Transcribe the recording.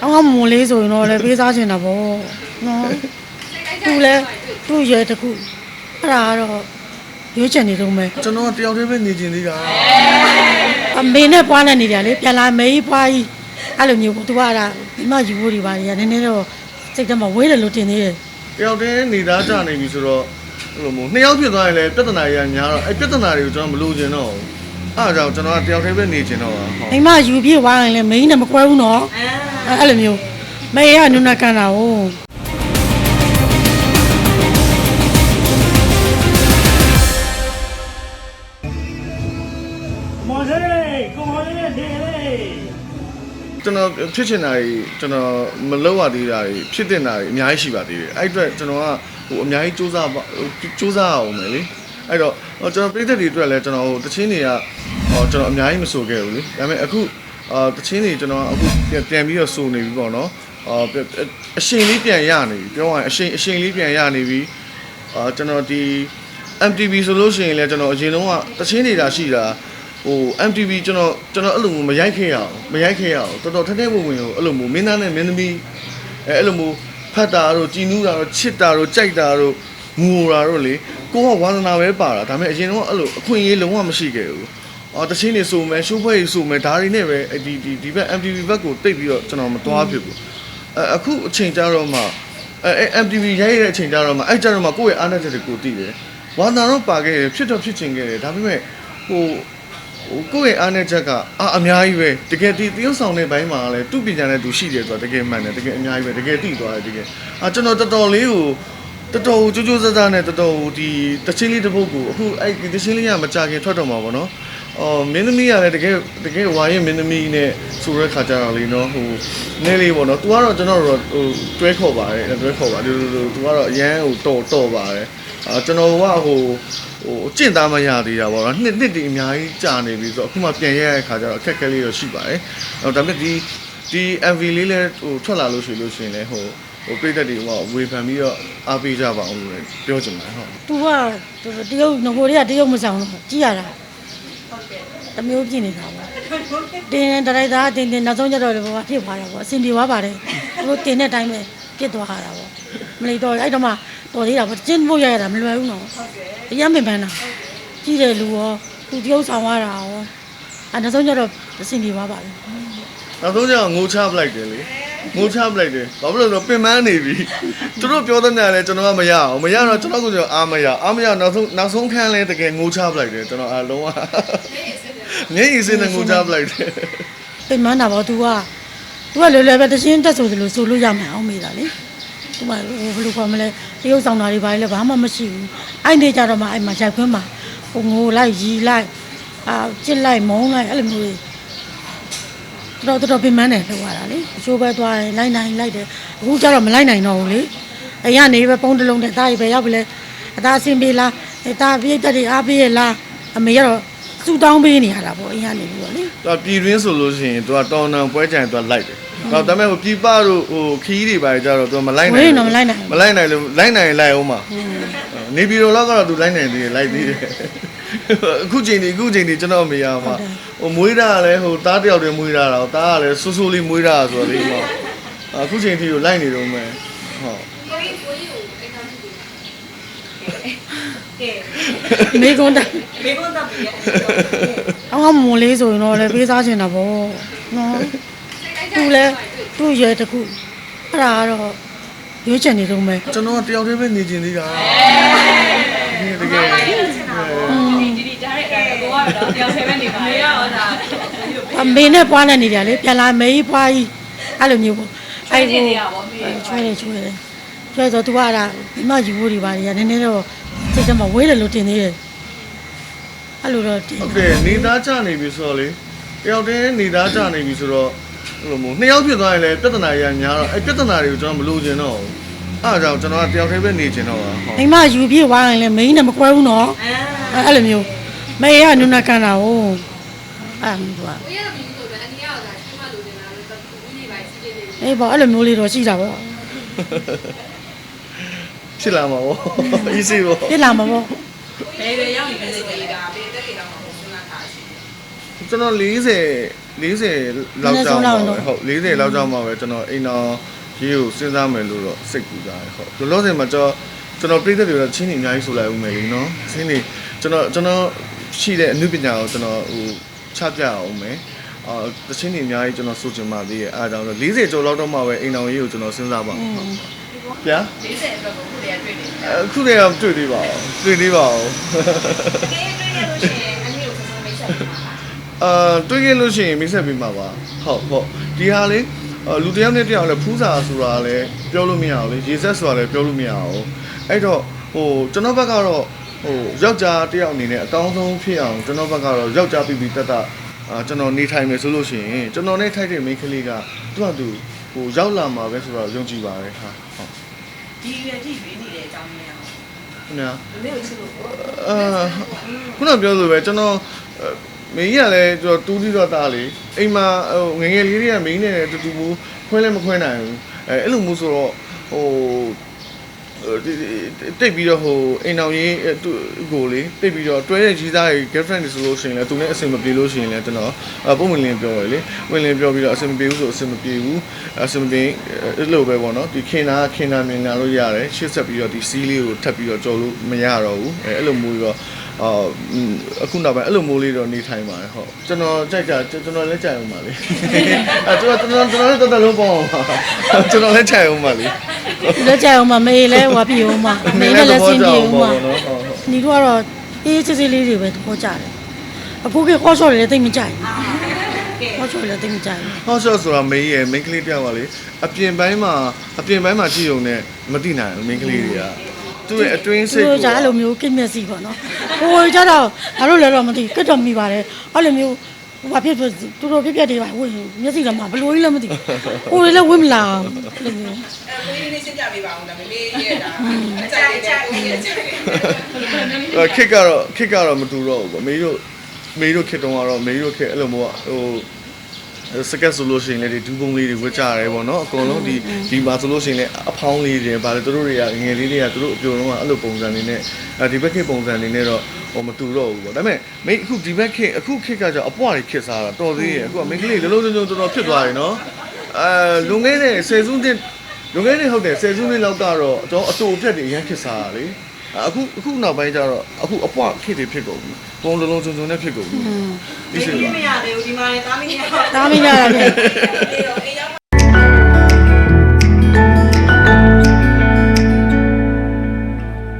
ကောင်းကောင်းမွန်မွန်လေးဆိုရင်တော့လည်းပေးစားချင်တာပေါ့နော်သူလည်းသူ့ရွယ်တစ်ခုအဲ့ဒါကတော့ရွေးချယ်နေတော့မယ်ကျွန်တော်ကတယောက်တည်းပဲနေကျင်သေးတာအမေနဲ့ပွားနေနေကြလေပြန်လာမေးပွားကြီးအဲ့လိုမျိုးပေါ့သူကအဲ့ဒါဒီမယူဖို့တွေပါတွေကနည်းနည်းတော့စိတ်ထဲမှာဝေးတယ်လို့တင်သေးတယ်တယောက်တည်းနေသားကြနေပြီဆိုတော့အဲ့လိုမျိုးနှစ်ယောက်ဖြစ်သွားရင်လည်းပြဿနာကြီးကများတော့အဲ့ပြဿနာတွေကိုကျွန်တော်မလိုချင်တော့ဘူး အဲ့ဒါကြောင့်ကျွန်တော်ကတယောက်တည်းပဲနေချင်တော့တာဟုတ်မိမယူပြည့်သွားရင်လည်းမိန်းနဲ့မကွဲဘူးနော်အဲ့အဲ့လိုမျိုးမေးရနုနာကန်တာဟုတ်မော်စလေးကိုမော်လေးနေလေကျွန်တော်ဖြစ်ချင်တာကြီးကျွန်တော်မလုပ်ရသေးတာကြီးဖြစ်တင်တာကြီးအများကြီးရှိပါသေးတယ်အဲ့အတွက်ကျွန်တော်ကဟိုအများကြီးစူးစမ်းပါဟိုစူးစမ်းအောင်မယ်လေ အဲ့တော့ဟိုကျွန်တော်ပြည်သက်တွေအတွက်လည်းကျွန်တော်ဟိုတချင်းတွေကဟိုကျွန်တော်အများကြီးမဆိုခဲ့ဘူးလေဒါပေမဲ့အခုအာတချင်းတွေကျွန်တော်အခုပြန်ပြန်ပြီးတော့ဆိုနေပြီပေါ့နော်အာအရှိန်လေးပြန်ရနေပြီပြောရရင်အရှိန်အရှိန်လေးပြန်ရနေပြီအာကျွန်တော်ဒီ MTV ဆိုလို့ရှိရင်လည်းကျွန်တော်အရင်တုန်းကတချင်းနေတာရှိတာဟို MTV ကျွန်တော်ကျွန်တော်အဲ့လိုမျိုးမရိုက်ခဲ့ရအောင်မရိုက်ခဲ့ရအောင်တော်တော်ထက်တဲ့ဝင်ဝင်ကိုအဲ့လိုမျိုးမင်းသားနဲ့မင်းသမီးအဲအဲ့လိုမျိုးဖတ်တာတို့ကြည်နူးတာတို့ချစ်တာတို့ကြိုက်တာတို့ငိုတာတို့လေ ကိုကဝါသနာပဲပါတာဒါပေမဲ့အရင်တုန်းကအဲ့လိုအခွင့်အရေးလုံးဝမရှိခဲ့ဘူးအော်တချင်းနေဆိုမယ်ရှိုးဖွဲကြီးဆိုမယ်ဒါတွေနဲ့ပဲအဲ့ဒီဒီဒီဘက် MTV ဘက်ကိုတိတ်ပြီးတော့ကျွန်တော်မသွားဖြစ်ဘူးအဲအခုအချိန်ကြတော့မှအဲအဲ MTV ရိုက်ရတဲ့အချိန်ကြတော့မှအဲ့ကြတော့မှကိုယ့်ရဲ့အားနည်းချက်တွေကိုသိတယ်ဝါသနာတော့ပါခဲ့တယ်ဖြစ်တော့ဖြစ်ချင်ခဲ့တယ်ဒါပေမဲ့ဟိုဟိုကိုယ့်ရဲ့အားနဲ့ချက်ကအာအများကြီးပဲတကယ်ဒီတရုပ်ဆောင်တဲ့ဘိုင်းမှာလည်းသူ့ပညာနဲ့သူရှိတယ်ဆိုတာတကယ်မှန်တယ်တကယ်အများကြီးပဲတကယ်သိသွားတယ်တကယ်အာကျွန်တော်တော်တော်လေးကို တော်တော်ကြိုးကြိုးစားစားနဲ့တော်တော်ဒီတချင်းလေးတစ်ပုတ်ကိုအခုအဲ့ဒီတချင်းလေးကမကြခင်ထွက်တော့မှာပေါ့နော်အော်မင်းသမီးကလည်းတကယ်တကယ်ဝါရင်မင်းသမီးနဲ့ဆိုတဲ့ခါကြတော့လေနော်ဟိုနည်းလေးပေါ့နော်။ तू ကတော့ကျွန်တော်တို့ဟိုတွဲခေါ်ပါတယ်တွဲခေါ်ပါဒီလိုလို तू ကတော့အရန်ဟိုတော်တော်ပါတယ်။အာကျွန်တော်ကဟိုဟိုအကျင့်သားမရသေးတာပေါ့နော်။နှစ်နှစ်တည်းအများကြီးကြာနေပြီဆိုတော့အခုမှပြန်ရတဲ့ခါကြတော့အခက်အခဲလေးတော့ရှိပါတယ်။အော်ဒါပေမဲ့ဒီဒီ MV လေးလည်းဟိုထွက်လာလို့ရှိလို့ရှိရင်လည်းဟို ဟိုပြည်သက်တွေဟိုဝေဖန်ပြီးတော့အားပေးကြပါအောင်လို့လည်းပြောချင်ပါတယ်ဟုတ်သူကတရုတ်ငကိုတွေကတရုတ်မဆောင်တော့ကြည်ရတာဟုတ်ကဲ့တမျိုးပြင်နေတာပေါ့တင်းဒရိုက်တာတင်းတင်းနောက်ဆုံးကျတော့လေဘာဖြစ်သွားတာပေါ့အဆင်ပြေသွားပါတယ်သူတို့တင်းတဲ့အတိုင်းပဲဖြစ်သွားတာပေါ့မလီတော့အဲ့တော့မှတော်သေးတာပေါ့ကျင်းဖို့ရရတာမလွယ်ဘူးနော်ဟုတ်ကဲ့အရင်ပင်ပန်းတာကြည့်တယ်လူရောသူတရုတ်ဆောင်ရတာရောအဲ့နောက်ဆုံးကျတော့အဆင်ပြေသွားပါတယ်။နောက်ဆုံးကျတော့ငိုချပလိုက်တယ်လေ။ မိုးချပလိုက်တယ်ဘာဖြစ်လို့လဲဆိုတော့ပင်ပန်းနေပြီသူတို့ပြောတဲ့ညလည်းကျွန်တော်ကမရအောင်မရတော့ကျွန်တော်ကကျွန်တော်အားမရအားမရနောက်ဆုံးနောက်ဆုံးခန်းလဲတကယ်ငိုချပလိုက်တယ်ကျွန်တော်အလုံးဝငိမ့်ရစင်းနဲ့ငိုချပလိုက်တယ်ပင်ပန်းတာပေါ့ तू က तू ကလွယ်လွယ်ပဲတရှင်းတက်ဆိုသလိုဆိုလို့ရမှာအောင်မေးတာလေဒီမှာဘယ်လိုခေါ်မလဲတရုပ်ဆောင်တာတွေဘာလဲဘာမှမရှိဘူးအဲ့နေကြတော့မှအဲ့မှာရိုက်ခွင်းမှာဟိုငိုလိုက်ရီလိုက်အာကျစ်လိုက်မုန်းလိုက်အဲ့လိုမျိုး တွေတော်တော်တော်ပင်မနဲ့လောက်ရတာလေအချိုးပဲသွားရင်လိုက်နိုင်လိုက်တယ်အခုကျတော့မလိုက်နိုင်တော့ဘူးလေအဲ့ရနေပဲပုံတစ်လုံးနဲ့တားရီပဲရောက်ပြီလေအသားအဆင်ပြေလားအဲတားပြည့်တက်တွေအားပေးရလားအမေကတော့စူတောင်းပေးနေရတာပေါ့အရင်ကနေပြီးတော့လေသူကပြည်တွင်းဆိုလို့ရှိရင်သူကတော်နံပွဲကြိုင်သူကလိုက်တယ်။ဒါပေမဲ့ဟိုပြည်ပတို့ဟိုခီးတွေပါကြတော့သူကမလိုက်နိုင်ဝေးတော့မလိုက်နိုင်ဘူးမလိုက်နိုင်လို့လိုက်နိုင်ရင်လိုက်အောင်ပါနေပြည်တော်လောက်ကတော့သူလိုက်နိုင်သေးတယ်လိုက်သေးတယ် အခုချိန်ဒီအခုချိန်ဒီကျွန်တော်မေးရမှာဟိုမွေးတာကလည်းဟိုတားတယောက်တည်းမွေးတာတော့တားကလည်းဆူဆူလေးမွေးတာဆိုတော့လေပေါ့အခုချိန်ထိကိုလိုက်နေတော့မယ်ဟုတ်မေကွန်းတက်ဘေးကွန်းတပ်ပြီးရဲ့အောင်းအောင်မွန်လေးဆိုရင်တော့လည်းပေးစားချင်တာပေါ့နော်သူလည်းသူ့ရွယ်တစ်ခုအဲ့ဒါကတော့ရွေးချယ်နေတော့မယ်ကျွန်တော်ကတယောက်တည်းပဲနေကျင်သေးတာတကယ်ဒီဒီကြားရဲ့အဲ့ဒါကိုက တော့တယောက်တည်းပဲနေပါလေရောဒါအမေနဲ့ပွားနေနေကြလေပြန်လာမေးပွားကြီးအဲ့လိုမျိုးပေါ့အဲ့ဟိုချွဲတယ်ချွဲတယ်ချွဲဆိုသူကအဲ့ဒါဒီမယူဖို့တွေပါတွေကနည်းနည်းတော့စိတ်ထဲမှာဝေးတယ်လို့တင်သေးတယ်အဲ့လိုတော့တင်ဟုတ်တယ်နေသားကြနေပြီဆိုတော့လေတယောက်တည်းနေသားကြနေပြီဆိုတော့အဲ့လိုမျိုးနှစ်ယောက်ဖြစ်သွားရင်လည်းပြဿနာကြီးကများတော့အဲ့ပြဿနာတွေကိုကျွန်တော်မလိုချင်တော့ဘူးအဲ့ဒါကြောင့်ကျွန်တော်ကတယောက်တည်းပဲနေချင်တော့တာဟုတ်မိမယူပြည့်သွားရင်လည်းမိန်းနဲ့မကွဲဘူးနော်အဲ့အဲ့လိုမျိုး မေရနုနာကန်တာဟုတ်အဲ့ဒါမျိုးပါအေးပါအဲ့လိုမျိုးလေးတော့ရှိတာပေါ့ဖြစ်လာမှာပေါ့ easy ပေါ့ဖြစ်လာမှာပေါ့ဘယ်တွေရောက်နေလဲဒါဘယ်တက်တွေရောက်မှာပေါ့စဉ်းစားထားရှိကျွန်တော်40 40လောက်ကြောင်းပါပဲဟုတ်40လောက်ကြောင်းပါပဲကျွန်တော်အိမ်တော်ရေးကိုစဉ်းစားမယ်လို့တော့စိတ်ကူးတာဟုတ်လောလောဆယ်မှာကျွန်တော်ကျွန်တော်ပြည်သက်တွေတော့ချင်းနေအများကြီးဆိုလိုက်ဦးမယ်လीเนาะချင်းနေကျွန်တော်ကျွန်တော် ရှိတဲ့အမှုပညာကိုကျွန်တော်ဟိုချပြအောင်မယ်အာတချင်းနေအများကြီးကျွန်တော်ဆိုချင်ပါသေးရဲ့အားကြောင့်တော့40ကျော်လောက်တော့မှပဲအိမ်တော်ရေးကိုကျွန်တော်စဉ်းစားပါဟုတ်ဗျာ40အတွက်ကိုခုတည်းကတွေ့နေတယ်အခုတည်းကတွေ့သေးပါဘူးတွေ့သေးပါဘူး။တေးတွေ့ရလို့ရှိရင်အနည်းကိုဆုံးဆုံးမိတ်ဆက်ပေးပါလားအာတွေးခဲ့လို့ရှိရင်မိတ်ဆက်ပေးမှာပါဟုတ်ဟုတ်ဒီဟာလေးအာလူတစ်ယောက်နဲ့တစ်ယောက်လည်းဖူးစာဆိုတာလည်းပြောလို့မရအောင်လေရေဆက်ဆိုတာလည်းပြောလို့မရအောင်အဲ့တော့ဟိုကျွန်တော်ဘက်ကတော့ ဟိုယောက်ျားတစ်ယောက်အနေနဲ့အကောင်းဆုံးဖြစ်အောင်ကျွန်တော်ဘက်ကတော့ယောက်ျားပြီးပြီးတတ်တတ်အာကျွန်တော်နေထိုင်မယ်ဆိုလို့ရှိရင်ကျွန်တော်နဲ့ထိုက်တဲ့မိန်းကလေးကသူ့ဟာသူဟိုရောက်လာမှာပဲဆိုတော့ယုံကြည်ပါတယ်ဟာဟုတ်ဒီရွယ်ကြည့်ပေးနေတဲ့အကြောင်းရင်းအောင်ခင်ဗျာ။မင်းကိုချစ်လို့ပေါ့အာခုနပြောလို့ပဲကျွန်တော်အဲမင်းကြီးကလည်းကျွန်တော်တူးပြီးတော့တားလေအိမ်မှာဟိုငယ်ငယ်လေးတွေကမင်းနဲ့တူတူမျိုးခွဲလည်းမခွဲနိုင်ဘူးအဲအဲ့လိုမျိုးဆိုတော့ဟိုဟိုဒီ တိတ်ပြီးတော့ဟိုအိမ်အောင်ရေးသူ့ကိုလေတိတ်ပြီးတော့တွဲတဲ့ကြီးသားရဲ့ girlfriend တွေဆိုလို့ရှိရင်လည်းသူနဲ့အဆင်မပြေလို့ရှိရင်လည်းကျွန်တော်အပုံဝင်လင်းပြောရလေဝင်လင်းပြောပြီးတော့အဆင်မပြေဘူးဆိုအဆင်မပြေဘူးအဆင်မပြေအဲ့လိုပဲပေါ့နော်ဒီခင်နာခင်နာမြင်လာလို့ရတယ်ရှေ့ဆက်ပြီးတော့ဒီစီးလေးကိုထပ်ပြီးတော့ကြော်လို့မရတော့ဘူးအဲအဲ့လိုမျိုးတော့ အာအခုနောက်ပိုင်းအဲ့လိုမျိုးလေးတော့နေထိုင်ပါတယ်ဟုတ်ကျွန်တော်ကြိုက်တာကျွန်တော်လည်းကြိုက်အောင်ပါလေအဲကျွန်တော်ကျွန်တော်ကျွန်တော်လည်းတော်တော်လုံးပေါ့အောင်ပါကျွန်တော်လည်းကြိုက်အောင်ပါလေလက်ကြအောင်မမေးလဲဟွာပြေအောင်မမေးနဲ့လည်းဆင်းပြေအောင်မနော်ဟုတ်ဟုတ်ညီတို့ကတော့အေးစစ်စစ်လေးတွေပဲသဘောကျတယ်အခုကခေါ်ဆော့လည်းတိတ်မကြိုက်ဘူးခေါ်ဆော့လည်းတိတ်မကြိုက်ဘူးဟော့ဆော့ဆိုတာမေးရဲ့ main ကလေးတယောက်ပါလေအပြင်ပိုင်းမှာအပြင်ပိုင်းမှာကြည့်ုံနဲ့မတိနိုင်ဘူး main ကလေးတွေက သူ့ရဲ့အတွင်းစိတ်သူကိုတို့ကြအဲ့လိုမျိုးကိမျက်စိပေါ့နော်ဟိုကြတော့ဘာလို့လဲတော့မသိကတ်တော့မိပါတယ်အဲ့လိုမျိုးဘာဖြစ်ဖြစ်တူတူပြပြတွေပါဝင်မျက်စိလည်းမဘလို့ကြီးလည်းမသိဟိုလည်းဝင်မလာအဲ့လိုမျိုး အဲကိုလေးလေးရှင်းပြပေးပါအောင်ဒါမေမေရဲ့ဒါအကြိုက်အကြိုက်ကိုရဲ့အကြိုက်အဲ့ခစ်ကတော့ခစ်ကတော့မတူတော့ဘူးပေါ့မေတို့မေတို့ခစ်တုံးကတော့မေတို့ခစ်အဲ့လိုမျိုးကဟို စကက်ဆိုလို့ရှိရင်လည်းဒီဒူးပုံလေးတွေဝတ်ကြရဲပေါ့နော်အကုန်လုံးဒီဒီမှာဆိုလို့ရှိရင်လည်းအဖောင်းလေးတွေဗါလေတို့တွေကငယ်လေးတွေကတို့အပြုံလုံးကအဲ့လိုပုံစံနေနဲ့အဲဒီဘက်ခစ်ပုံစံနေနဲ့တော့ဟိုမတူတော့ဘူးပေါ့ဒါပေမဲ့မိအခုဒီဘက်ခစ်အခုခစ်ကကြောင့်အပွားတွေခစ်စားတာတော်သေးရဲ့အခုကမိန်းကလေးလုံးလုံးလုံးတော်တော်ဖြစ်သွားတယ်နော်အဲလွန်ခဲ့တဲ့ဆယ်စုနှစ်လွန်ခဲ့တဲ့ဟုတ်တယ်ဆယ်စုနှစ်လောက်ကတော့အတော့အတူအပြက်တွေအရင်ခစ်စားတာလေ အခုအခုနောက်ပိုင်းကျတော့အခုအပွားခစ်တွေဖြစ်ကုန်ပြီ။ပုံလုံးလုံးစုံစုံနဲ့ဖြစ်ကုန်ပြီ။ဒီဒီရှိလိုပါမရသေးဘူးဒီမှာလည်းတားမင်းရဒါမင်းရတာပဲအေးတော့အေး